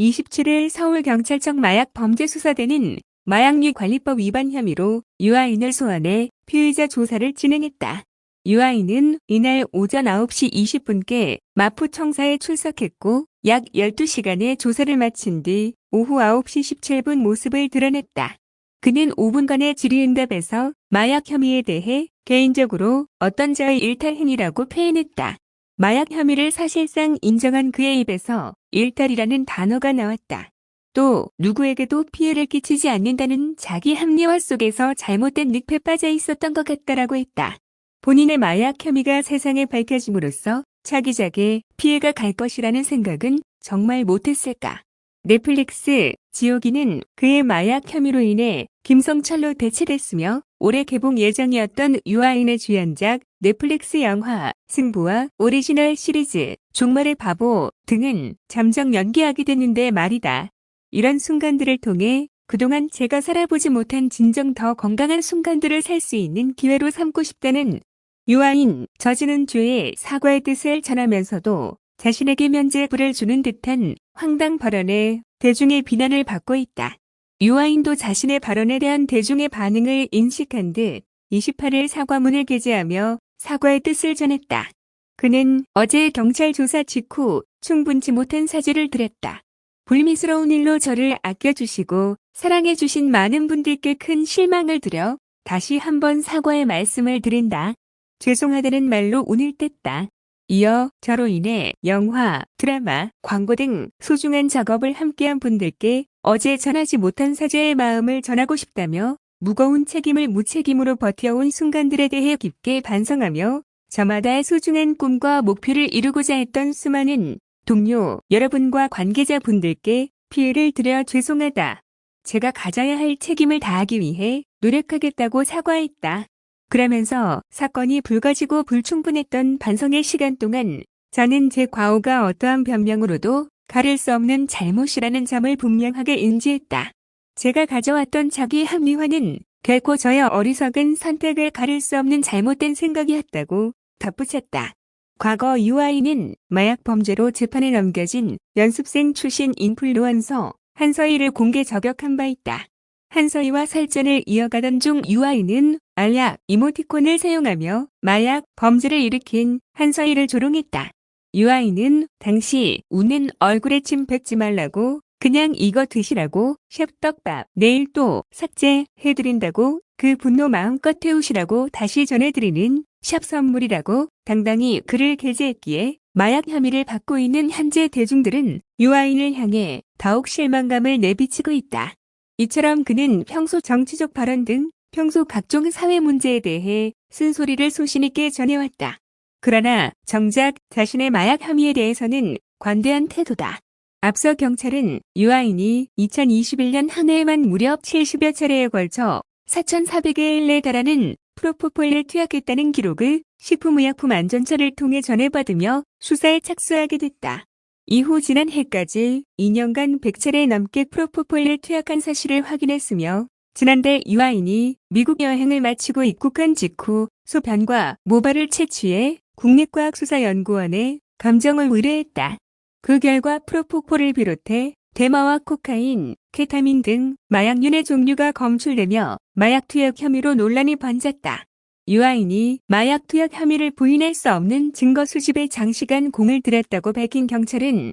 27일 서울경찰청 마약범죄수사대는 마약류 관리법 위반 혐의로 유아인을 소환해 피의자 조사를 진행했다. 유아인은 이날 오전 9시 20분께 마포청사에 출석했고 약 12시간의 조사를 마친 뒤 오후 9시 17분 모습을 드러냈다. 그는 5분간의 질의응답에서 마약 혐의에 대해 개인적으로 어떤 자의 일탈 행위라고 표현했다. 마약 혐의를 사실상 인정한 그의 입에서 일탈이라는 단어가 나왔다. 또 누구에게도 피해를 끼치지 않는다는 자기 합리화 속에서 잘못된 늪에 빠져 있었던 것 같다라고 했다. 본인의 마약 혐의가 세상에 밝혀짐으로써 차기작에 피해가 갈 것이라는 생각은 정말 못했을까. 넷플릭스 지옥이는 그의 마약 혐의로 인해 김성철로 대체됐으며 올해 개봉 예정이었던 유아인의 주연작 넷플릭스 영화 승부와 오리지널 시리즈 종말의 바보 등은 잠정 연기하게 됐는데 말이다. 이런 순간들을 통해 그동안 제가 살아보지 못한 진정 더 건강한 순간들을 살 수 있는 기회로 삼고 싶다는 유아인 저지른 죄의 사과의 뜻을 전하면서도 자신에게 면죄부를 주는 듯한 황당 발언에 대중의 비난을 받고 있다. 유아인도 자신의 발언에 대한 대중의 반응을 인식한 듯 28일 사과문을 게재하며 사과의 뜻을 전했다. 그는 어제 경찰 조사 직후 충분치 못한 사죄를 드렸다. 불미스러운 일로 저를 아껴주시고 사랑해주신 많은 분들께 큰 실망을 드려 다시 한번 사과의 말씀을 드린다. 죄송하다는 말로 운을 뗐다. 이어 저로 인해 영화, 드라마, 광고 등 소중한 작업을 함께한 분들께 어제 전하지 못한 사죄의 마음을 전하고 싶다며 무거운 책임을 무책임으로 버텨온 순간들에 대해 깊게 반성하며 저마다의 소중한 꿈과 목표를 이루고자 했던 수많은 동료, 여러분과 관계자분들께 피해를 드려 죄송하다. 제가 가져야 할 책임을 다하기 위해 노력하겠다고 사과했다. 그러면서 사건이 불거지고 불충분했던 반성의 시간 동안 저는 제 과오가 어떠한 변명으로도 가릴 수 없는 잘못이라는 점을 분명하게 인지했다. 제가 가져왔던 자기 합리화는 결코 저의 어리석은 선택을 가릴 수 없는 잘못된 생각이었다고 덧붙였다. 과거 유아인은 마약 범죄로 재판에 넘겨진 연습생 출신 인플루언서 한서희를 공개 저격한 바 있다. 한서희와 살전을 이어가던 중 유아인은 알약 이모티콘을 사용하며 마약 범죄를 일으킨 한서희를 조롱했다. 유아인은 당시 웃는 얼굴에 침 뱉지 말라고 그냥 이거 드시라고 샵떡밥 내일 또 삭제해드린다고 그 분노 마음껏 태우시라고 다시 전해드리는 샵 선물이라고 당당히 글을 게재했기에 마약 혐의를 받고 있는 현재 대중들은 유아인을 향해 더욱 실망감을 내비치고 있다. 이처럼 그는 평소 정치적 발언 등 평소 각종 사회 문제에 대해 쓴소리를 소신있게 전해왔다. 그러나 정작 자신의 마약 혐의에 대해서는 관대한 태도다. 앞서 경찰은 유아인이 2021년 한 해에만 무려 70여 차례에 걸쳐 4,400일에 달하는 프로포폴을 투약했다는 기록을 식품의약품안전처를 통해 전해받으며 수사에 착수하게 됐다. 이후 지난 해까지 2년간 100차례 넘게 프로포폴을 투약한 사실을 확인했으며 지난달 유아인이 미국 여행을 마치고 입국한 직후 소변과 모발을 채취해 국립과학수사연구원에 감정을 의뢰했다. 그 결과 프로포폴을 비롯해 대마와 코카인, 케타민 등 마약류의 종류가 검출되며 마약 투약 혐의로 논란이 번졌다. 유아인이 마약 투약 혐의를 부인할 수 없는 증거 수집에 장시간 공을 들였다고 밝힌 경찰은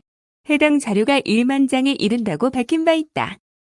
해당 자료가 1만 장에 이른다고 밝힌 바 있다.